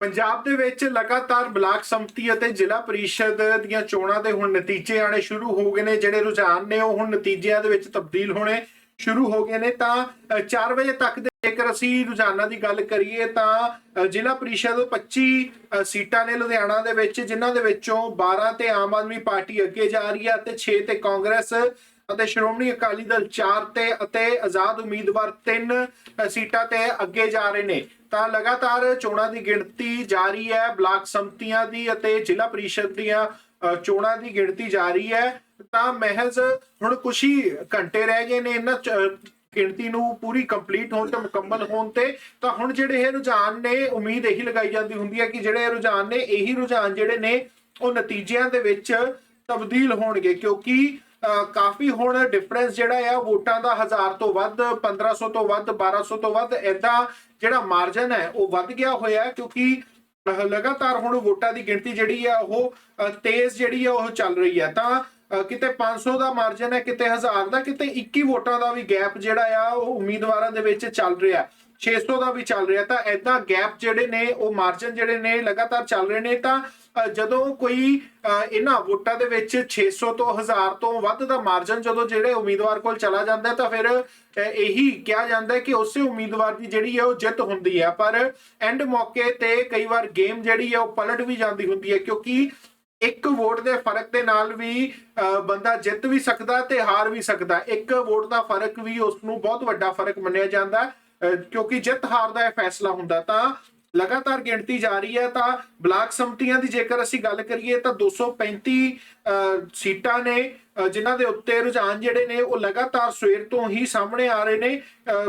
ਪੰਜਾਬ ਦੇ ਵਿੱਚ ਲਗਾਤਾਰ ਬਲਾਕ ਸੰਮਤੀ ਅਤੇ ਜ਼ਿਲ੍ਹਾ ਪਰਿਸ਼ਦ ਦੀਆਂ ਚੋਣਾਂ ਦੇ ਹੁਣ ਨਤੀਜੇ ਆਣੇ ਸ਼ੁਰੂ ਹੋ ਗਏ ਨੇ ਜਿਹੜੇ ਰੁਝਾਨ ਨੇ ਉਹ ਹੁਣ ਨਤੀਜਿਆਂ ਦੇ ਵਿੱਚ ਤਬਦੀਲ ਹੋਣੇ ਸ਼ੁਰੂ ਹੋ ਗਏ ਨੇ। ਤਾਂ ਅ, 4 ਵਜੇ ਤੱਕ ਦੇ ਜੇਕਰ ਅਸੀਂ ਰੁਝਾਨਾਂ ਦੀ ਗੱਲ ਕਰੀਏ ਤਾਂ ਜ਼ਿਲ੍ਹਾ ਪਰਿਸ਼ਦ 25 ਸੀਟਾਂ ਨੇ ਲੁਧਿਆਣਾ ਦੇ ਵਿੱਚ ਜਿਨ੍ਹਾਂ ਦੇ ਵਿੱਚੋਂ 12 ਤੇ ਆਮ ਆਦਮੀ ਪਾਰਟੀ ਅੱਗੇ ਜਾ ਰਹੀ ਹੈ ਤੇ 6 ਤੇ ਕਾਂਗਰਸ ਅਤੇ ਸ਼੍ਰੋਮਣੀ ਅਕਾਲੀ ਦਲ 4 ਤੇ ਅਤੇ ਆਜ਼ਾਦ ਉਮੀਦਵਾਰ 3 ਸੀਟਾਂ ਤੇ ਅੱਗੇ ਜਾ ਰਹੇ ਨੇ। ਤਾਂ ਲਗਾਤਾਰ ਚੋਣਾਂ ਦੀ ਗਿਣਤੀ ਜਾਰੀ ਹੈ, ਬਲਾਕ ਸੰਮਤੀਆਂ ਦੀ ਅਤੇ ਜ਼ਿਲ੍ਹਾ ਪਰਿਸ਼ਦ ਦੀਆਂ ਚੋਣਾਂ ਦੀ ਗਿਣਤੀ ਜਾਰੀ ਹੈ। ਤਾਂ ਮਹਿਜ਼ ਹੁਣ ਕੁਛ ਹੀ ਘੰਟੇ ਰਹਿ ਗਏ ਨੇ, ਇਹਨਾਂ ਚ- ਗਿਣਤੀ ਨੂੰ ਪੂਰੀ ਕੰਪਲੀਟ ਹੋਣ ਤੇ, ਮੁਕੰਮਲ ਹੋਣ ਤੇ। ਤਾਂ ਹੁਣ ਜਿਹੜੇ ਇਹ ਰੁਝਾਨ ਨੇ, ਉਮੀਦ ਇਹੀ ਲਗਾਈ ਜਾਂਦੀ ਹੁੰਦੀ ਹੈ ਕਿ ਜਿਹੜੇ ਇਹ ਰੁਝਾਨ ਨੇ, ਇਹੀ ਰੁਝਾਨ ਜਿਹੜੇ ਨੇ, ਉਹ ਨਤੀਜਿਆਂ ਦੇ ਵਿੱਚ ਤਬਦੀਲ ਹੋਣਗੇ। ਕਿਉਂਕਿ ਕਾਫੀ ਹੁਣ ਡਿਫਰੈਂਸ ਜਿਹੜਾ ਆ, ਵੋਟਾਂ ਦਾ 1000 ਤੋਂ ਵੱਧ 1500 ਤੋਂ ਵੱਧ 1200 ਤੋਂ ਵੱਧ ਐਦਾਂ ਜਿਹੜਾ ਮਾਰਜਨ ਹੈ, ਉਹ ਵੱਧ ਗਿਆ ਹੋਇਆ ਕਿਉਂਕਿ ਲਗਾਤਾਰ ਹੁਣ ਵੋਟਾਂ ਦੀ ਗਿਣਤੀ ਜਿਹੜੀ ਆ, ਉਹ ਤੇਜ਼ ਜਿਹੜੀ ਆ, ਉਹ ਚੱਲ ਰਹੀ ਹੈ ਤਾਂ, ਅਹ ਕਿਤੇ 500 ਦਾ ਮਾਰਜਨ ਹੈ, ਕਿਤੇ 1000 ਦਾ, ਕਿਤੇ 21 ਵੋਟਾਂ ਦਾ ਵੀ ਗੈਪ ਜਿਹੜਾ ਆ, ਉਹ ਉਮੀਦਵਾਰਾਂ ਦੇ ਵਿੱਚ ਚੱਲ ਰਿਹਾ। 600 ਦਾ ਵੀ ਚੱਲ ਰਿਹਾ, ਤਾਂ ਐਦਾਂ ਗੈਪ ਜਿਹੜੇ ਨੇ, ਉਹ ਮਾਰਜਨ ਜਿਹੜੇ ਨੇ ਲਗਾਤਾਰ ਚੱਲ ਰਹੇ ਨੇ, ਤਾਂ ਜਦੋਂ ਕੋਈ ਇਹਨਾਂ ਵੋਟਾਂ ਦੇ ਵਿੱਚ 600 ਤੋਂ 1000 ਤੋਂ ਵੱਧ ਦਾ ਮਾਰਜਨ ਜਦੋਂ ਜਿਹੜੇ ਉਮੀਦਵਾਰ ਕੋਲ ਚਲਾ ਜਾਂਦਾ, ਤਾਂ ਫਿਰ ਇਹੀ ਕਿਹਾ ਜਾਂਦਾ ਕਿ ਉਸੇ ਉਮੀਦਵਾਰ ਦੀ ਜਿਹੜੀ ਹੈ ਉਹ ਜਿੱਤ ਹੁੰਦੀ ਹੈ। ਪਰ ਐਂਡ ਮੌਕੇ ਤੇ ਕਈ ਵਾਰ ਗੇਮ ਜਿਹੜੀ ਹੈ ਉਹ ਪਲਟ ਵੀ ਜਾਂਦੀ ਹੁੰਦੀ ਹੈ, ਕਿਉਂਕਿ ਇੱਕ ਵੋਟ ਦੇ ਫ਼ਰਕ ਦੇ ਨਾਲ ਵੀ ਬੰਦਾ ਜਿੱਤ ਵੀ ਸਕਦਾ ਤੇ ਹਾਰ ਵੀ ਸਕਦਾ। ਇੱਕ ਵੋਟ ਦਾ ਫ਼ਰਕ ਵੀ ਉਸ ਨੂੰ ਬਹੁਤ ਵੱਡਾ ਫ਼ਰਕ ਮੰਨਿਆ ਜਾਂਦਾ। ਕਿਉਂਕਿ ਜਿੱਤ ਹਾਰ ਦਾ ਇਹ ਫੈਸਲਾ ਹੁੰਦਾ ਤਾਂ ਲਗਾਤਾਰ ਗਿਣਤੀ ਜਾਰੀ ਹੈ ਤਾਂ ਬਲਾਕ ਸੰਮਤੀਆਂ ਦੀ ਜੇਕਰ ਅਸੀਂ ਗੱਲ ਕਰੀਏ ਤਾਂ 235 ਅਹ, ਸੀਟਾਂ ਨੇ ਅਹ, ਜਿਨ੍ਹਾਂ ਦੇ ਉੱਤੇ ਰੁਝਾਨ ਜਿਹੜੇ ਨੇ ਉਹ ਲਗਾਤਾਰ ਸਵੇਰ ਤੋਂ ਹੀ ਸਾਹਮਣੇ ਆ ਰਹੇ ਨੇ।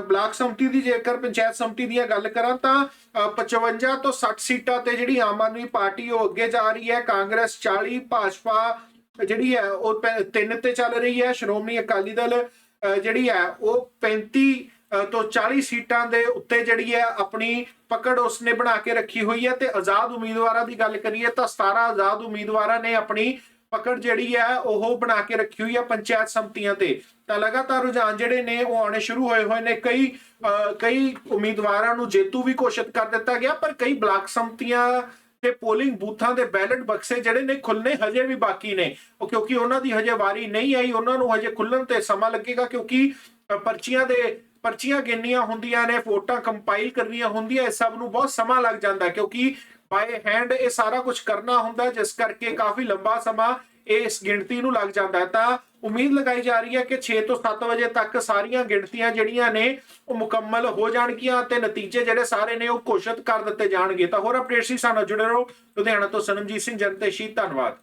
ਬਲਾਕ ਸੰਮਤੀ ਦੀ ਜੇਕਰ ਪੰਚਾਇਤ ਸੰਮਤੀ ਦੀਆਂ ਗੱਲ ਕਰਾਂ ਤਾਂ ਅਹ, 55 ਤੋਂ 60 ਸੀਟਾਂ ਤੇ ਜਿਹੜੀ ਆਮ ਆਦਮੀ ਪਾਰਟੀ ਉਹ ਅੱਗੇ ਜਾ ਰਹੀ ਹੈ। ਕਾਂਗਰਸ 40 ਭਾਜਪਾ ਜਿਹੜੀ ਹੈ ਉਹ ਪੈ- ਤਿੰਨ ਤੇ ਚੱਲ ਰਹੀ ਹੈ। ਸ਼੍ਰੋਮਣੀ ਅਕਾਲੀ ਦਲ ਜਿਹੜੀ ਹੈ ਉਹ 35 ਤੋਂ 40 ਸੀਟਾਂ ਦੇ ਉੱਤੇ ਜਿਹੜੀ ਹੈ ਆਪਣੀ ਪਕੜ ਉਸਨੇ ਬਣਾ ਕੇ ਰੱਖੀ ਹੋਈ ਹੈ ਤੇ ਆਜ਼ਾਦ ਉਮੀਦਵਾਰਾਂ ਦੀ ਗੱਲ ਕਰੀਏ ਤਾਂ 17 ਆਜ਼ਾਦ ਉਮੀਦਵਾਰਾਂ ਨੇ ਆਪਣੀ ਪਕੜ ਜਿਹੜੀ ਹੈ ਉਹ ਬਣਾ ਕੇ ਰੱਖੀ ਹੋਈ ਹੈ ਪੰਚਾਇਤ ਸੰਮਤੀਆਂ ਤੇ। ਤਾਂ ਲਗਾਤਾਰ ਰੁਝਾਨ ਜਿਹੜੇ ਨੇ ਉਹ ਆਉਣੇ ਸ਼ੁਰੂ ਹੋਏ ਹੋਏ ਨੇ। ਕਈ ਕਈ ਉਮੀਦਵਾਰਾਂ ਨੂੰ ਜੇਤੂ ਵੀ ਘੋਸ਼ਿਤ ਕਰ ਦਿੱਤਾ ਗਿਆ, ਪਰ ਕਈ ਬਲਾਕ ਸੰਮਤੀਆਂ ਤੇ ਪੋਲਿੰਗ ਬੂਥਾਂ ਦੇ ਬੈਲਟ ਬਕਸੇ ਜਿਹੜੇ ਨੇ ਖੁੱਲਨੇ ਹਜੇ ਵੀ ਬਾਕੀ ਨੇ। ਉਹ ਕਿਉਂਕਿ ਉਹਨਾਂ ਦੀ ਹਜੇ ਵਾਰੀ ਨਹੀਂ ਆਈ, ਉਹਨਾਂ ਨੂੰ ਹਜੇ ਖੁੱਲਣ ਤੇ ਸਮਾਂ ਲੱਗੇਗਾ ਕਿਉਂਕਿ ਪਰਚੀਆਂ ਦੇ ਪਰਚੀਆਂ ਗਿਣਨੀਆਂ ਹੁੰਦੀਆਂ ਨੇ ਫੋਟਾਂ ਕੰਪਾਈਲ ਕਰਨੀਆਂ ਹੁੰਦੀਆਂ, ਇਹ ਸਭ ਨੂੰ ਬਹੁਤ ਸਮਾਂ ਲੱਗ ਜਾਂਦਾ ਕਿਉਂਕਿ ਬਾਏ ਹੈਂਡ ਇਹ ਸਾਰਾ ਕੁਝ ਕਰਨਾ ਹੁੰਦਾ, ਜਿਸ ਕਰਕੇ ਕਾਫੀ ਲੰਬਾ ਸਮਾਂ ਇਸ ਗਿਣਤੀ ਨੂੰ ਲੱਗ ਜਾਂਦਾ ਹੈ। ਤਾਂ ਉਮੀਦ ਲਗਾਈ ਜਾ ਰਹੀ ਹੈ ਕਿ 6 ਤੋਂ 7 ਵਜੇ ਤੱਕ ਸਾਰੀਆਂ ਗਿਣਤੀਆਂ ਜਿਹੜੀਆਂ ਨੇ, ਉਹ ਮੁਕੰਮਲ ਹੋ ਜਾਣਗੀਆਂ ਤੇ ਨਤੀਜੇ ਜਿਹੜੇ ਸਾਰੇ ਨੇ, ਉਹ ਘੋਸ਼ਿਤ ਕਰ ਦਿੱਤੇ ਜਾਣਗੇ। ਤਾਂ ਹੋਰ ਅਪਡੇਟਸ ਹੀ ਸਾਨੂੰ ਜੁੜੇ ਰਹੋ। ਲੁਧਿਆਣਾ ਤੋਂ ਸਨਮਜੀਤ ਸਿੰਘ ਜਨਤੇਸ਼ੀ ਧੰਨਵਾਦ।